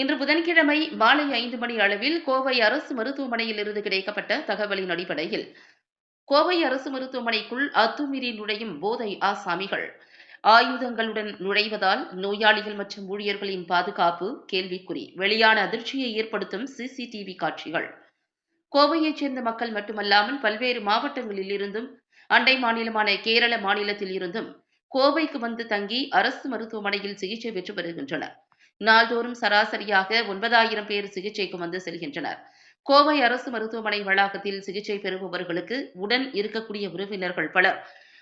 இன்று புதன்கிழமை மாலை ஐந்து மணி அளவில் கோவை அரசு மருத்துவமனையில் இருந்து கிடைக்கப்பட்ட தகவலின் அடிப்படையில் கோவை அரசு மருத்துவமனைக்குள் அத்துமீறி நுழையும் போதை ஆசாமிகள். ஆயுதங்களுடன் நுழைவதால் நோயாளிகள் மற்றும் ஊழியர்களின் பாதுகாப்பு கேள்விக்குறி. வெளியான அதிர்ச்சியை ஏற்படுத்தும் சிசிடிவி காட்சிகள். கோவையைச் சேர்ந்த மக்கள் மட்டுமல்லாமல் பல்வேறு மாவட்டங்களில் இருந்தும் அண்டை மாநிலமான கேரள மாநிலத்தில் இருந்தும் கோவைக்கு வந்து தங்கி அரசு மருத்துவமனையில் சிகிச்சை பெற்று வருகின்றனர். நாள்தோறும் சராசரியாக ஒன்பதாயிரம் பேர் சிகிச்சைக்கு வந்து செல்கின்றனர். கோவை அரசு மருத்துவமனை வளாகத்தில் சிகிச்சை பெறுபவர்களுக்கு உடன் இருக்கக்கூடிய உறவினர்கள் பலர்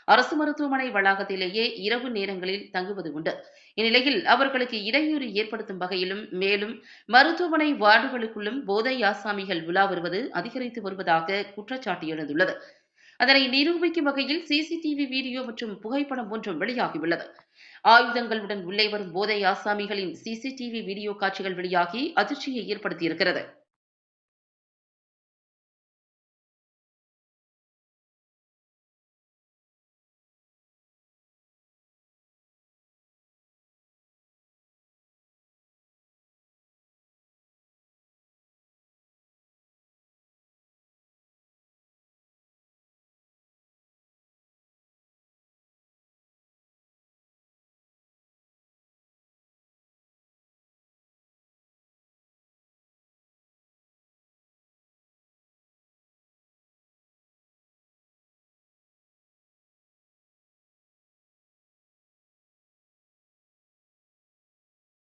அரசு மருத்துவமனை வளாகத்திலேயே இரவு நேரங்களில் தங்குவது உண்டு. இந்நிலையில் அவர்களுக்கு இடையூறு ஏற்படுத்தும் வகையிலும் மேலும் மருத்துவமனை வார்டுகளுக்குள்ளும் போதை ஆசாமிகள் உலா வருவது அதிகரித்து வருவதாக குற்றச்சாட்டு எழுந்துள்ளது. அதனை நிரூபிக்கும் வகையில் சிசிடிவி வீடியோ மற்றும் புகைப்படம் ஒன்றும் வெளியாகியுள்ளது. ஆயுதங்களுடன் உள்ளே வரும் போதை ஆசாமிகளின் சிசிடிவி வீடியோ காட்சிகள் வெளியாகி அதிர்ச்சியை ஏற்படுத்தியிருக்கிறது.